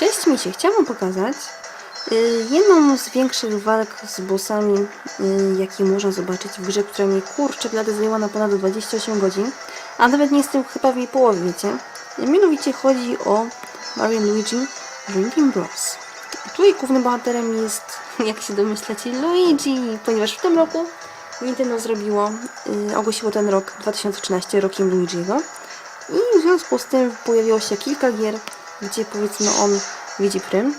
Cześć Misie, chciałam pokazać y, jedną z większych walk z bossami, y, jakie można zobaczyć w grze, która mnie kurczę blady zajęła na ponad 28 godzin, a nawet nie jestem chyba w jej połowie, wiecie. Mianowicie chodzi o Mario Luigi Drinking Bros. Tutaj głównym bohaterem jest, jak się domyślacie, Luigi, ponieważ w tym roku Nintendo zrobiło, y, ogłosiło ten rok 2013 rokiem Luigiego. I w związku z tym pojawiło się kilka gier, gdzie powiedzmy on widzi prym.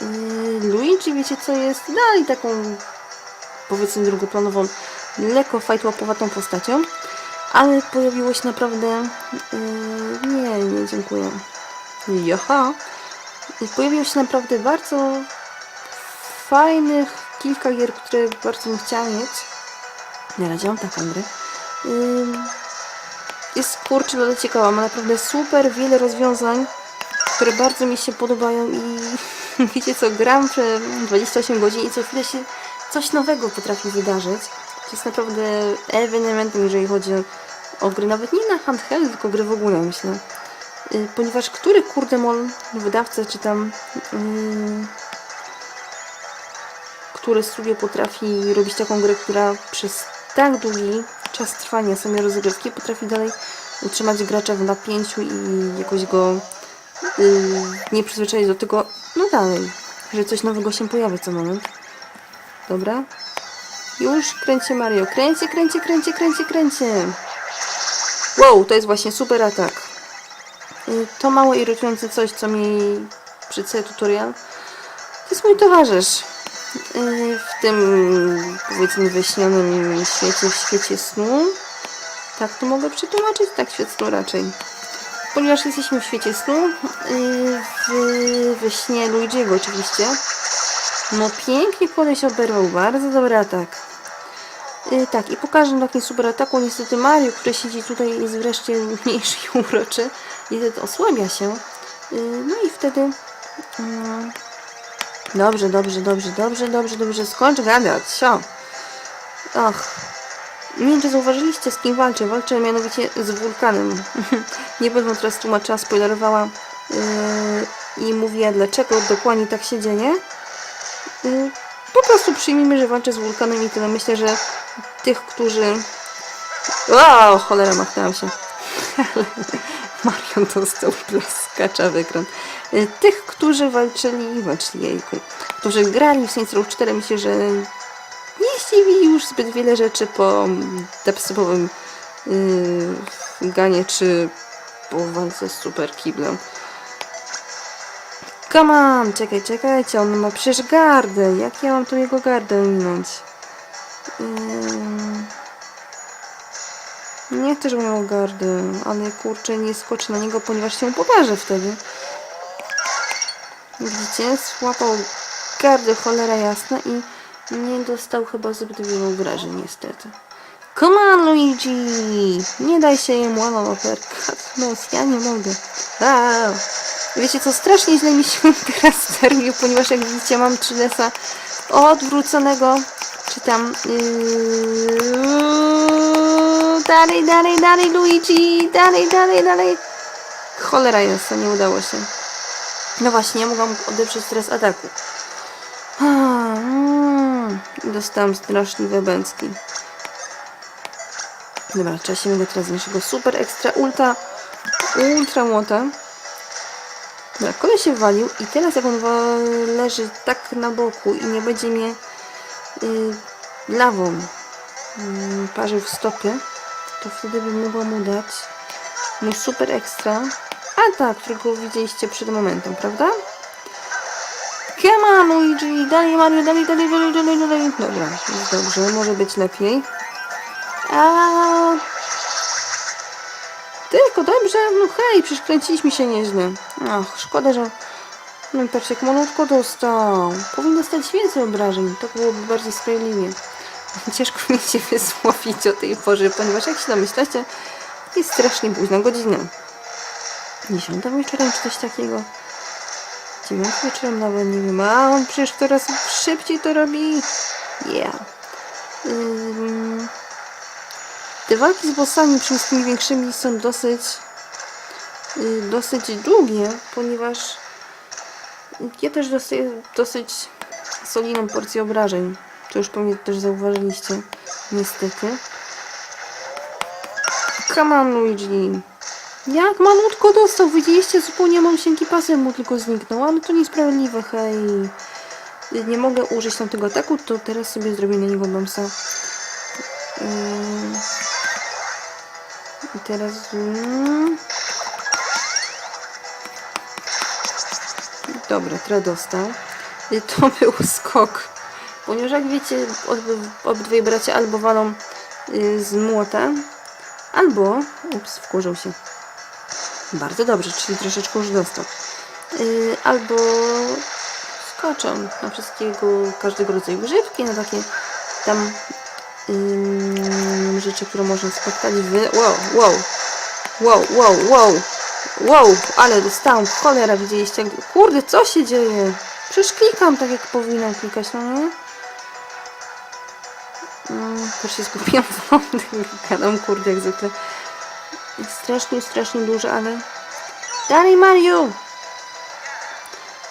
Yy, Luigi, wiecie co jest? Dalej taką powiedzmy drugoplanową, lekko fajtłapowatą postacią, ale pojawiło się naprawdę... Yy, nie, nie, dziękuję. Jaha! Pojawiło się naprawdę bardzo fajnych kilka gier, które bardzo bym chciała mieć. Na razie mam tak, Andrzej. Yy, jest kurczę bardzo ciekawa, ma naprawdę super wiele rozwiązań, które bardzo mi się podobają i wiecie co, gram przez 28 godzin i co chwilę się coś nowego potrafi wydarzyć. To jest naprawdę ewenementem, jeżeli chodzi o, gry, nawet nie na handheld, tylko gry w ogóle, myślę. Y, Ponieważ który kurde mol, wydawca czy tam yy, które studio potrafi robić taką grę, która przez tak długi czas trwania samej rozgrywki potrafi dalej utrzymać gracza w napięciu i jakoś go yy, nie przyzwyczaić do tego, no dalej, że coś nowego się pojawia co moment. Dobra. Już kręcie Mario. Kręcie, kręcie, kręcie, kręcie, kręcie. Wow, to jest właśnie super atak. Yy, To mało irytujące coś, co mi przedstawia tutorial. To jest mój towarzysz. Yy, W tym, powiedzmy, wyśnionym świecie, świecie snu. Tak to mogę przetłumaczyć? Tak, świat snu raczej. Ponieważ jesteśmy w świecie snu, yy, w, we śnie Luigi'ego oczywiście. No pięknie koleś oberwał, bardzo dobry atak. Yy, tak, i po każdym takim super ataku niestety Mario, który siedzi tutaj jest wreszcie mniejszy i uroczy. Niestety osłabia się. Yy, no i wtedy... Yy, Dobrze, dobrze, dobrze, dobrze, dobrze, dobrze. Skończ gadać, sio. Och. Nie wiem, czy zauważyliście, z kim walczę. Walczę mianowicie z wulkanem. nie będę teraz tłumaczyła, spoilerowała yy, i mówiła, dlaczego dokładnie tak się dzieje. Yy, po prostu przyjmijmy, że walczę z wulkanem i tyle. Myślę, że tych, którzy... O, cholera, machnęłam się. Marion dostał plaskacza w ekran. Y, Tych, którzy walczyli, walczyli jejku, którzy grali w Saints Row 4, myślę, że zdziwi już zbyt wiele rzeczy po dubstepowym yy, ganie, czy po walce z super kiblem. Come on, czekaj, czekajcie, on ma przecież gardę. Jak ja mam tu jego gardę minąć? Yy... Nie chcę, żeby miał gardę, ale kurczę, nie skoczę na niego, ponieważ się pokaże wtedy. Widzicie? Złapał gardę cholera jasna i nie dostał chyba zbyt wielu obrażeń niestety. Come on Luigi! Nie daj się jemu uppercut. No, ja nie mogę. Wow. Wiecie co, strasznie źle mi się teraz stermił, ponieważ jak widzicie mam 3DS-a odwróconego. Czy tam... Yy... Dalej, dalej, dalej Luigi! Dalej, dalej, dalej! Cholera jest, nie udało się. No właśnie, ja mogłam odeprzeć teraz ataku. Dostałam straszliwe bęcki. Dobra, trzeba się wybrać teraz z naszego super ekstra ultra ultra młota. Dobra, kolej się walił i teraz jak on leży tak na boku i nie będzie mnie y, lawą y, parzył w stopy, to wtedy bym mogła mu dać mój super ekstra atak, którego widzieliście przed momentem, prawda? On, Luigi! Dalej, Mario, dalej, dalej, dalej, dalej, dalej. Dobra, jest dobrze, może być lepiej. A... Tylko dobrze? No hej, przecież się nieźle. Ach, szkoda, że... No patrz, jak malutko dostał. Powinien dostać więcej obrażeń, to byłoby bardziej sprawiedliwie. Ciężko mi się wysłowić o tej porze, ponieważ jak się domyślacie, jest strasznie późna godzina. Dziesiąta wieczorem czy coś takiego. Dziewiąta wieczorem nawet nie wiem, a on przecież coraz szybciej to robi. Yeah. Ym, te walki z bossami, z tymi większymi, są dosyć y, dosyć długie, ponieważ Ja też dostaję dosyć solidną porcję obrażeń. To już pewnie też zauważyliście. Niestety. Come on, Luigi. Jak malutko dostał? Widzieliście? Zupełnie malusieńki pasem mu tylko zniknął. Ale to niesprawiedliwe, hej. Nie mogę użyć tamtego ataku, to teraz sobie zrobię na niego bombsa. Ym. I teraz... ym. Dobra, teraz dostał. To był skok. Ponieważ jak wiecie, ob- obydwaj bracia albo walą y, z młota, albo... Ups, wkurzył się. Bardzo dobrze, czyli troszeczkę już dostał. Y, albo skoczą na wszystkiego, każdego rodzaju grzybki, na takie tam ym, rzeczy, które można spotkać w... Wow, wow, wow, wow, wow, wow, ale dostałam, cholera, widzieliście? Kurde, co się dzieje? Przecież klikam tak, jak powinnam klikać, no nie? Mm, też się skupiłam gadam, kurde, jak zwykle. Jest strasznie, strasznie duży, ale... Dalej, Mario!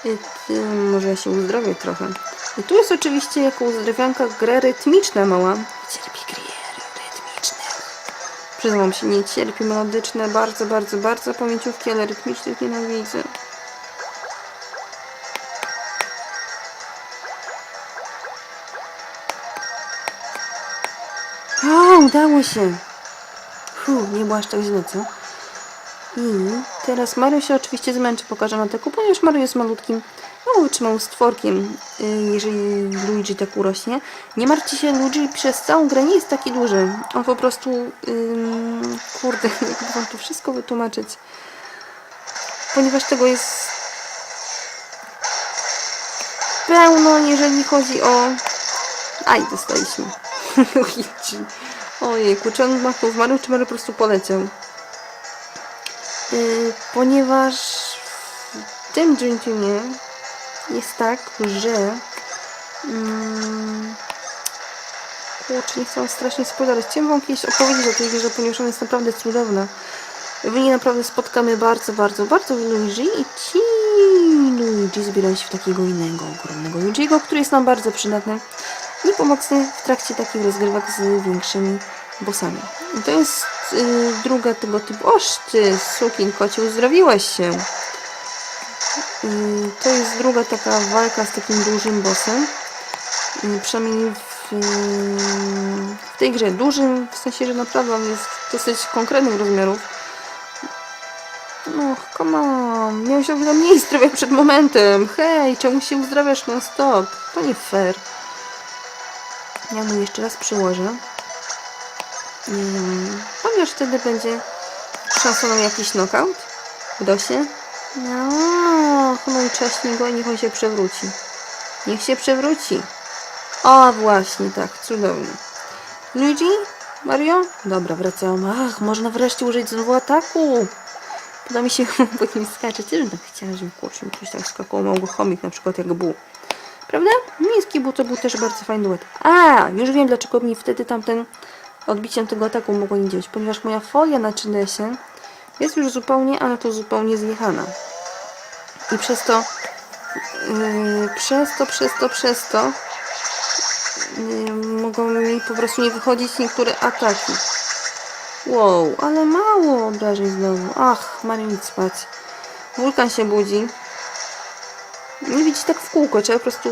I, ty, może ja się uzdrowię trochę. I tu jest oczywiście jako uzdrowianka gra rytmiczna mała. Cierpi gry rytmiczne. Przyznam się, nie cierpi melodyczne, bardzo, bardzo, bardzo pamięciówki, ale rytmicznych nienawidzę. O, udało się! Fu, nie było aż tak źle, co? I teraz Mario się oczywiście zmęczy, pokażę ataku, ponieważ Mario jest malutkim, mało wytrzymałym stworkiem, y, jeżeli Luigi tak urośnie. Nie martwcie się, Luigi przez całą grę nie jest taki duży. On po prostu, ym, kurde, jak wam to wszystko wytłumaczyć. Ponieważ tego jest pełno, jeżeli chodzi o... Aj, dostaliśmy. Luigi. Ojejku, czy on machnął w Mario, czy Mario po prostu poleciał? Yy, ponieważ w tym Teamie jest tak, że mm, kurczę, nie chcę strasznie spoilerać. Chciałem wam kiedyś opowiedzieć o tej grze, ponieważ ona jest naprawdę cudowna. W niej naprawdę spotkamy bardzo, bardzo, bardzo Luigi i ci Luigi zbierają się w takiego innego, ogromnego Luigiego, który jest nam bardzo przydatny i pomocny w trakcie takich rozgrywek z większymi bossami. I to jest y, druga tego typu. Oż ty, sukin kocie, uzdrowiłeś się. Y, to jest druga taka walka z takim dużym bossem. Y, przynajmniej w, y, w tej grze. Dużym, w sensie, że naprawdę on jest dosyć konkretnych rozmiarów. No, come on. Miałeś o wiele mniej zdrowia przed momentem. Hej, czemu się uzdrawiasz non stop? To nie fair. Ja mu jeszcze raz przyłożę. Mm, ponieważ wtedy będzie szansą na jakiś knockout. Uda się? No, no i cześnij go niech on się przewróci. Niech się przewróci. O, właśnie, tak, cudownie. Luigi? Mario? Dobra, wracam. Ach, można wreszcie użyć znowu ataku. Podoba mi się, bo nim skacze. Też bym tak chciała, żeby kurczę, ktoś tak skakał mały chomik, na przykład jak był. Prawda? Miejski był to był też bardzo fajny duet. A, już wiem dlaczego mi wtedy tamten odbiciem tego ataku mogło nie działać, ponieważ moja folia na 3DS-ie jest już zupełnie, ale to zupełnie zjechana. I przez to, yy, przez to, przez to, przez to yy, mogą mi po prostu nie wychodzić niektóre ataki. Wow, ale mało obrażeń znowu. Ach, Mario nic spać. Wulkan się budzi. Nie widzieć tak w kółko, trzeba po prostu...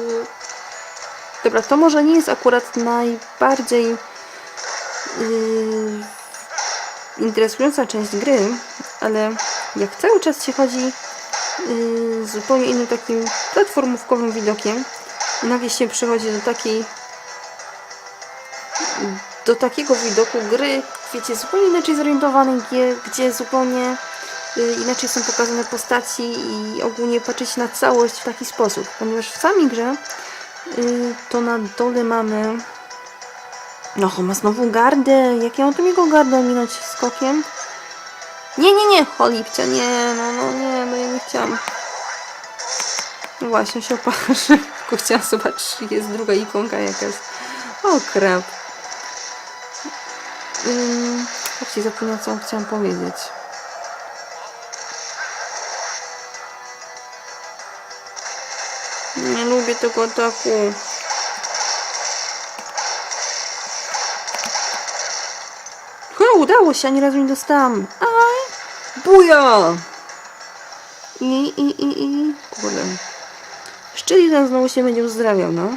Dobra, to może nie jest akurat najbardziej yy, interesująca część gry, ale jak cały czas się chodzi yy, zupełnie innym takim platformówkowym widokiem nagle się przychodzi do takiej do takiego widoku gry, wiecie, zupełnie inaczej zorientowanej, gdzie, gdzie zupełnie y, inaczej są pokazane postaci i ogólnie patrzeć na całość w taki sposób, ponieważ w samej grze y, to na dole mamy no, ma znowu gardę. Jak ja mam tu jego gardę minąć skokiem? Nie, nie, nie, cholipcia, nie, no, no, nie, no ja nie chciałam. No właśnie, się opatrzę. Tylko chciałam zobaczyć, czy jest druga ikonka jakaś. O, krap. Ym, Chodźcie, zapomniałam, co chciałam powiedzieć. Nie lubię tego ataku. Udało się, ani razu nie dostałam. Aj! Buja! I, i, i, i... Kurde. Szczeli ten znowu się będzie uzdrawiał, no.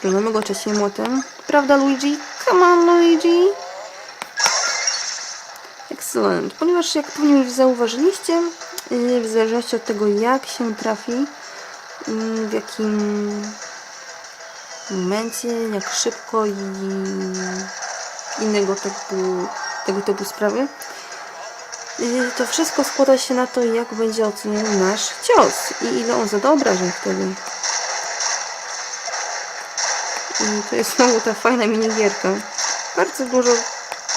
Trudno go czasie młotem. Prawda, Luigi? Come on, Luigi! Excellent. Ponieważ jak pewnie już zauważyliście, yy, w zależności od tego jak się trafi, yy, w jakim momencie, jak szybko i innego typu, tego typu sprawy, yy, to wszystko składa się na to, jak będzie oceniony nasz cios i ile on zada obrażeń wtedy. I to jest znowu ta fajna minigierka. Bardzo dużo,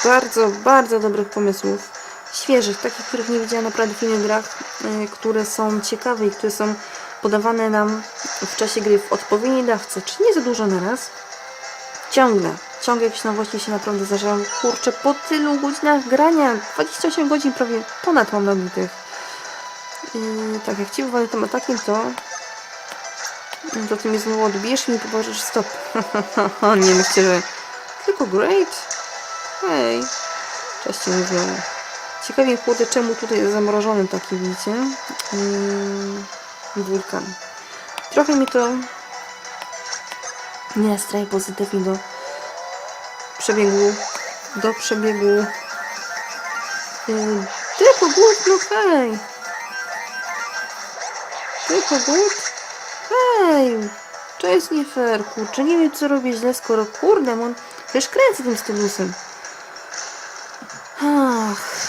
bardzo, bardzo dobrych pomysłów. Świeżych, takich, których nie widziałam naprawdę w innych grach, y, które są ciekawe i które są podawane nam w czasie gry w odpowiedniej dawce, czyli nie za dużo na raz. Ciągle, ciągle jakieś nowości się naprawdę zdarzają. Kurczę, po tylu godzinach grania, 28 godzin prawie ponad mam nabitych. I tak jak ci wywalę tym atakiem, to to ty mnie znowu odbijesz i mi położysz stop. nie myślcie, że tylko great. Hej. Cześć znowu. Ciekawie kurde, czemu tutaj jest zamrożony taki, widzicie? Yy, wulkan. Trochę mi to nie nastraje pozytywnie do przebiegu, do przebiegu yy, tylko głód, no hej. Tylko głód. Hej, to jest nie fair, kurczę, nie wiem co robię źle, skoro kurde, on też kręcę tym stylusem. Ach,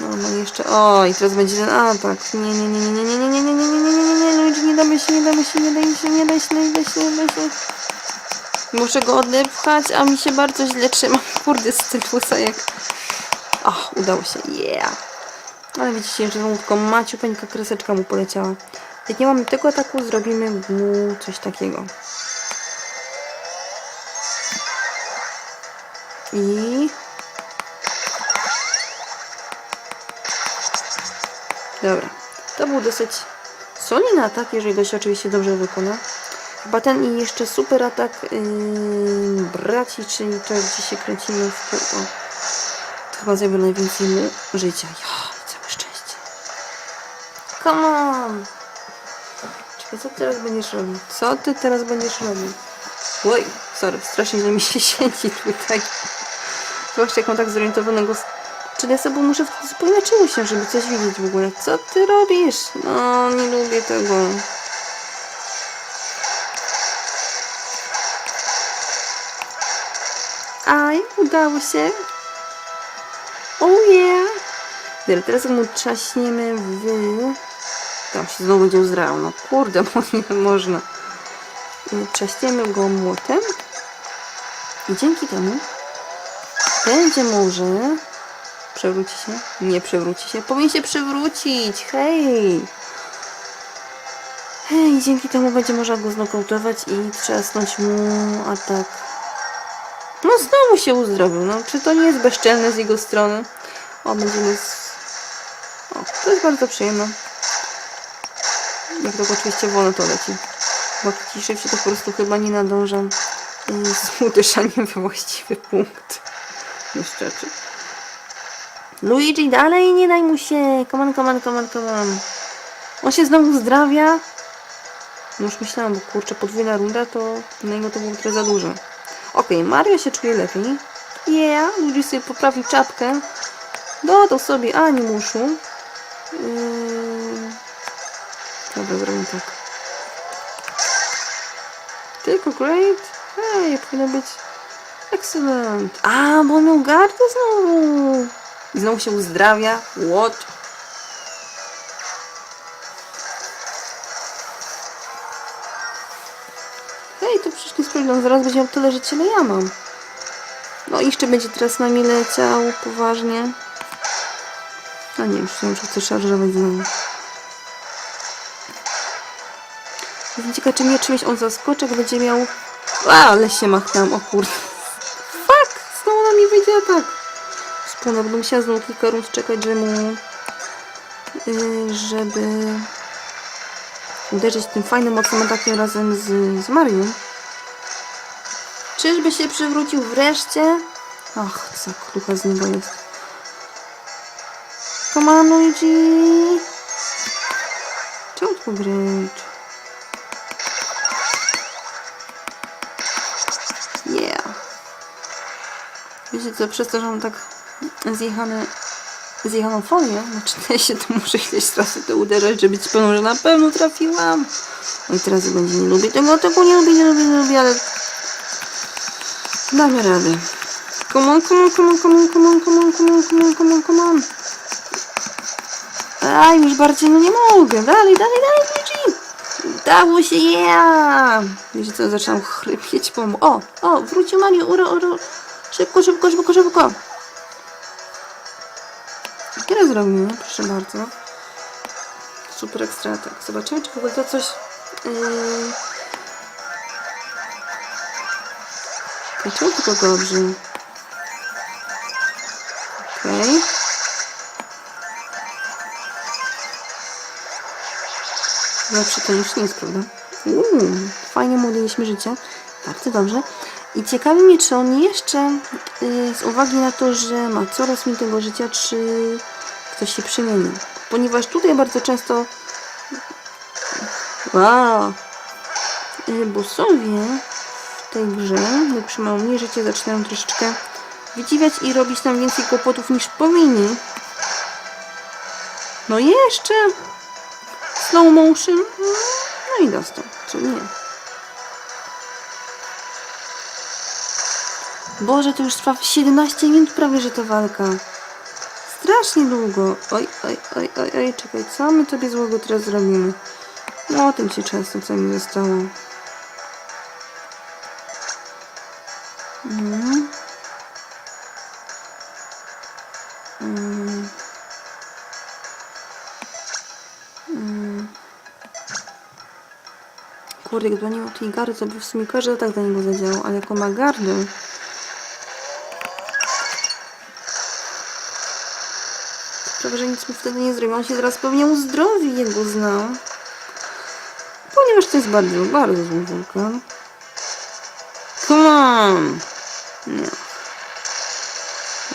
no, no jeszcze, o i teraz będzie ten atak, nie, nie, nie, nie, nie, nie, nie, nie, nie, nie, nie, nie, nie, nie, Luigi, nie damy się, nie damy się, nie daj się, nie daj się, nie daj się, nie daj się. Muszę go odepchać, a mi się bardzo źle trzyma, kurde, stylusa jak... Ach, udało się, yeah. Ale widzicie, że znowu tylko maciupeńka kreseczka mu poleciała. Jak nie mamy tego ataku, zrobimy mu coś takiego. I... Dobra. To był dosyć solidny atak, jeżeli go się oczywiście dobrze wykona. Chyba ten i jeszcze super atak yy, braci, czyli to gdzie się kręcimy w kółko. To chyba zrobił najwięcej życia. Ja, całe szczęście. Come on! Czekaj, co teraz będziesz robił? Co ty teraz będziesz robił? Oj, sorry, strasznie źle mi się świeci tutaj. Zwłaszcza jak mam tak zorientowanego... s- Czyli ja sobie muszę wtedy zupełnie się, żeby coś widzieć w ogóle. Co ty robisz? No, nie lubię tego. Udało się. Oh yeah. Dobra, teraz mu trzaśniemy w... Tam się znowu będzie uzdrał. No kurde, bo nie można. Trzaśniemy go młotem. I dzięki temu będzie może... Przewróci się? Nie przewróci się. Powinien się przewrócić. Hej! Hej, dzięki temu będzie można go znokautować i trzasnąć mu atak. No znowu się uzdrowił. No, czy to nie jest bezczelne z jego strony? O, będziemy z... O, to jest bardzo przyjemne. Jak tylko oczywiście wolno to leci. Bo jak ci szybciej to po prostu chyba nie nadążam y, z uderzaniem we właściwy punkt. Niestety. Luigi, dalej nie daj mu się. Come on, come on, come on, on. Się znowu zdrawia. No już myślałam, bo kurczę, podwójna runda to na niego to było trochę za dużo. Okej, Mario się czuje lepiej. Yeah, Luigi sobie poprawił czapkę. Dodał sobie animuszu. Yy... Dobra, zrobimy tak. Tylko great. Hej, powinno być excellent. A, bo on miał gardę znowu. I znowu się uzdrawia. What? On zaraz będzie miał tyle życia, ile ja mam. No i jeszcze będzie teraz na mnie leciał poważnie. A nie, się muszę coś szarżować znowu. Jestem ciekawa, czy mnie czymś on zaskoczy, jak będzie miał... A, ale się machnąłem, o kurde. Fuck! Znowu na mnie wyjdzie atak. Wspólno, będę musiała znowu kilka rund czekać, żeby mu... Yy, żeby... uderzyć tym fajnym mocnym atakiem razem z, z Marią. Czyżby się przywrócił wreszcie? Ach, co krucha z niego jest. Come on, Luigi! Czemu tu grać? Yeah! Wiecie co, przez to, że mam tak zjechane, zjechaną folię, znaczy ja się to muszę ileś razy to uderzać, żeby ci pewną, że na pewno trafiłam. No i teraz będzie nie lubię tego, tego nie lubię, nie lubię, nie lubię, ale damy radę. Come on, come on, come on, come on, come on, come on, come on, come on, come on, come on. A już bardziej no nie mogę. Dalej, dalej, dalej, Luigi. Dało się, yeah! Wiecie co, zaczynam chrypieć po. O, o, wrócił Mario, uro, uro. Szybko, szybko, szybko, szybko. Kiedy zrobimy? Proszę bardzo. Super ekstra atak. Zobaczymy, czy w ogóle to coś... Yy... Dlaczego tylko dobrze? Okej. Lepsze to niż nic, prawda? Uuu, fajnie mu uliśmy życie. Bardzo dobrze. I ciekawi mnie, czy on jeszcze, yy, z uwagi na to, że ma coraz mniej tego życia, czy ktoś się przemienił. Ponieważ tutaj bardzo często wow, yy, bossowie w tej grze, jak przy mało mniej życia, zaczynają troszeczkę wydziwiać i robić nam więcej kłopotów niż powinni. No jeszcze slow motion. No i dostał, czy nie? Boże, to już trwa 17 minut prawie, że to walka. Strasznie długo. Oj, oj, oj, oj, oj, czekaj, co my tobie złego teraz zrobimy? No o tym się często co mi zostało. Kurde, gdyby nie miał tej gardy, to by w sumie każdy atak na niego zadziałał, ale jako ma gardę... Sprawia, że nic mu wtedy nie zrobi. On się zaraz pewnie uzdrowi, jak go znam. Ponieważ to jest bardzo, bardzo zły wulkan. Come on! Nie.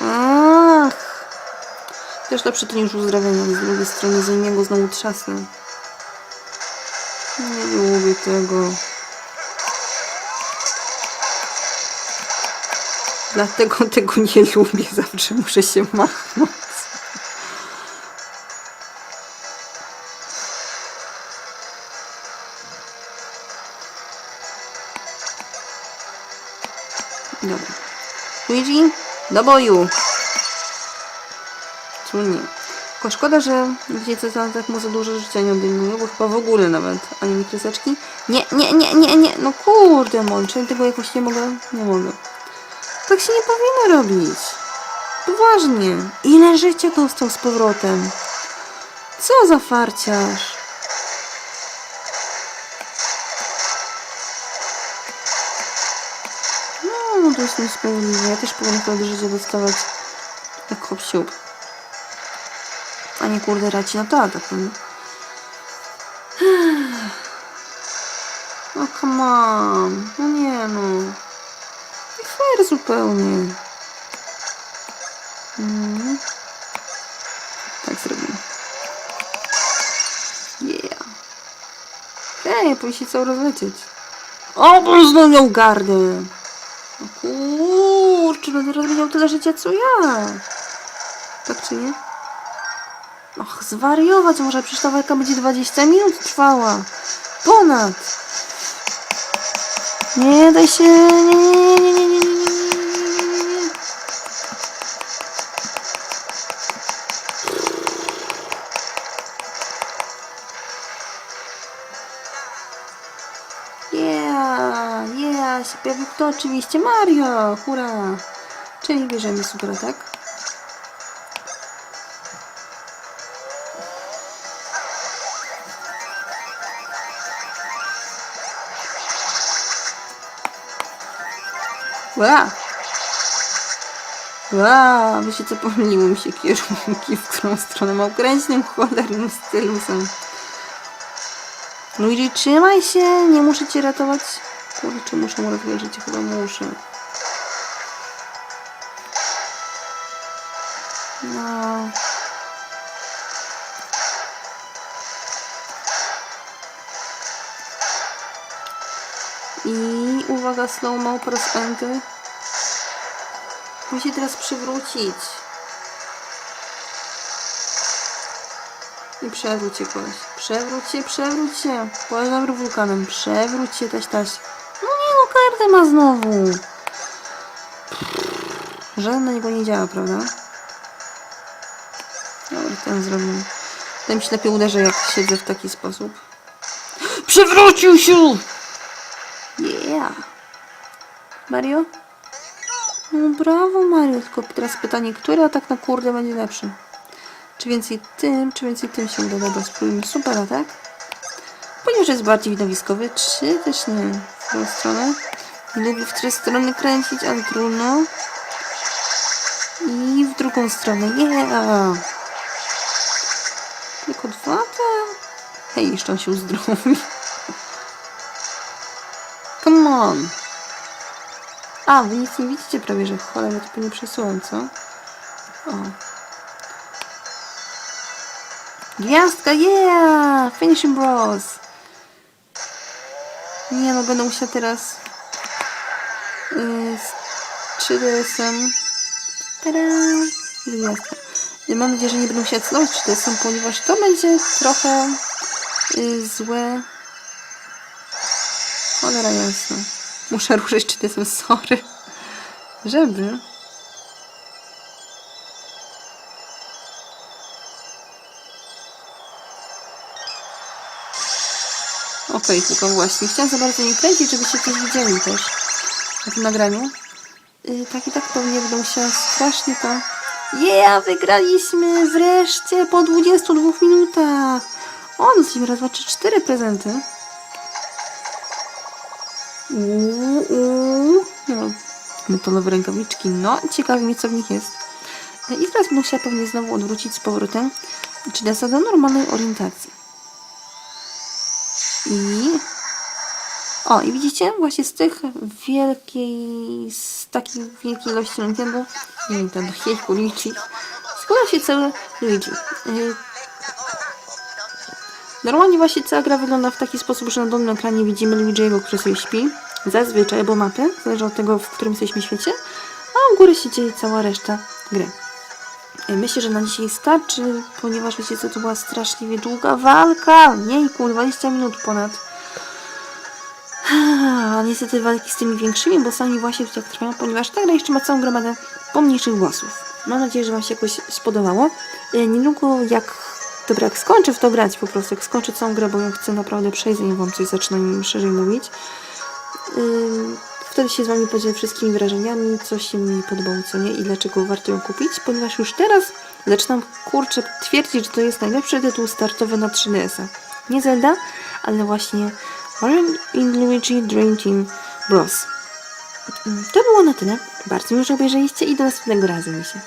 Ach! Też lepsze to niż uzdrawianie. Z drugiej strony zajmie go znowu trzasnę. Nie lubię tego. Dlatego tego nie lubię. Zawsze muszę się machnąć. Do boju! Trudnie. Tylko szkoda, że wiecie co, tak za dużo życia nie odejmuje, bo chyba w ogóle nawet. Ani mi kreseczki. Nie, nie, nie, nie, nie. No kurde, mączę. Tego jakoś nie mogę. Nie mogę. Tak się nie powinno robić. Poważnie. Ile życia dostał z powrotem? Co za farciarz? Jest niesprawiedliwe. Ja też powinien wtedy życie dostawać jak hop. A nie kurde raci na to atak, no. No come on. No nie no. Nie fair zupełnie. Mm. Tak zrobimy. Yeah. Hej, powinien się cały rozlecieć. O, bo znowu miał gardę. O Kurczę, no teraz miał tyle życia co ja. Tak czy nie? Och, zwariować może, przecież ta walka będzie 20 minut trwała. Ponad. Nie daj się, nie, nie, nie, nie, nie, nie. Kto oczywiście? Mario, hurra. Czyli bierzemy super atak. Ła! Ła! Wiecie co, pomyliły mi się kierunki, w którą stronę mam kręćnym cholernym stylusem. Luigi, trzymaj się! Nie muszę cię ratować. Kurczę, muszę mu życie, chyba muszę. No. I uwaga, slow-mo po raz enty. Musi teraz przywrócić. I przewróć się koleś. Przewróć się, przewróć się. Dobry wulkanem. Przewróć się, taś, taś. Kartę ma znowu. Na niego nie działa, prawda? Dobra, ten zrobił. Ten się lepiej uderza, jak siedzę w taki sposób. Przewrócił się! Yeah! Mario? No brawo Mario, tylko teraz pytanie, który atak na kurde będzie lepszy? Czy więcej tym, czy więcej tym się uda? Dobra, spróbujmy super atak. Ponieważ jest bardziej widowiskowy, czy też nie? W stronę? Nie lubię w trzy strony kręcić, ale trudno. I w drugą stronę, yeah! Tylko dwa te... Hej, jeszcze on się uzdrowi. Come on! A, wy nic nie widzicie prawie, że cholera, to pewnie przesuwam, co? O. Gwiazdka, yeah! Finishing Bros! Nie no, będę musiała teraz yy, z 3DS-em Tada! Gwiazdka. Yy, Mam nadzieję, że nie będę musiała celować 3DS-em, ponieważ to będzie trochę yy, złe. Cholera jasna. Muszę ruszyć 3DS-em, sorry. Żeby... Okej, tylko właśnie. Chciałam za bardzo nie kręcić, żebyście coś widzieli też na tym nagraniu. Yy, tak i tak pewnie będę musiała strasznie to... Yeah, wygraliśmy! Wreszcie po 22 minutach! O, dostaliśmy raz, dwa, trzy, cztery prezenty. Uuu, uuu. No, metalowe rękawiczki. No, ciekawi mnie, co w nich jest. Yy, I teraz będę musiała pewnie znowu odwrócić z powrotem, czy da do normalnej orientacji. I... O, i widzicie? Właśnie z tych wielkiej... z takiej wielkiej ilości Nintendo... Nintendo, jejku, Luigi. Składa się cały Luigi. Yy, Normalnie właśnie cała gra wygląda w taki sposób, że na dolnym ekranie widzimy Luigi'ego, który sobie śpi. Zazwyczaj, albo mapy, zależy od tego, w którym jesteśmy świecie. A u góry się dzieje cała reszta gry. Yy, Myślę, że na dzisiaj starczy, ponieważ wiecie co, to była straszliwie długa walka. Jejku, 20 minut ponad. A niestety walki z tymi większymi bossami właśnie tak trwają, ponieważ ta gra jeszcze ma całą gromadę pomniejszych bossów. Mam nadzieję, że Wam się jakoś spodobało. E, Niedługo jak, dobra, jak skończę w to grać po prostu, jak skończę całą grę, bo ją chcę naprawdę przejść, zanim Wam coś zacznę im szerzej mówić. Ym, Wtedy się z Wami podzielę wszystkimi wrażeniami, co się mi podobało, co nie i dlaczego warto ją kupić, ponieważ już teraz zaczynam, kurczę, twierdzić, że to jest najlepszy tytuł startowy na 3DS-a. Nie Zelda, ale właśnie Mario in Luigi Dream Team Bros. To było na tyle. Bardzo mi, że obejrzeliście i do następnego razu mi się.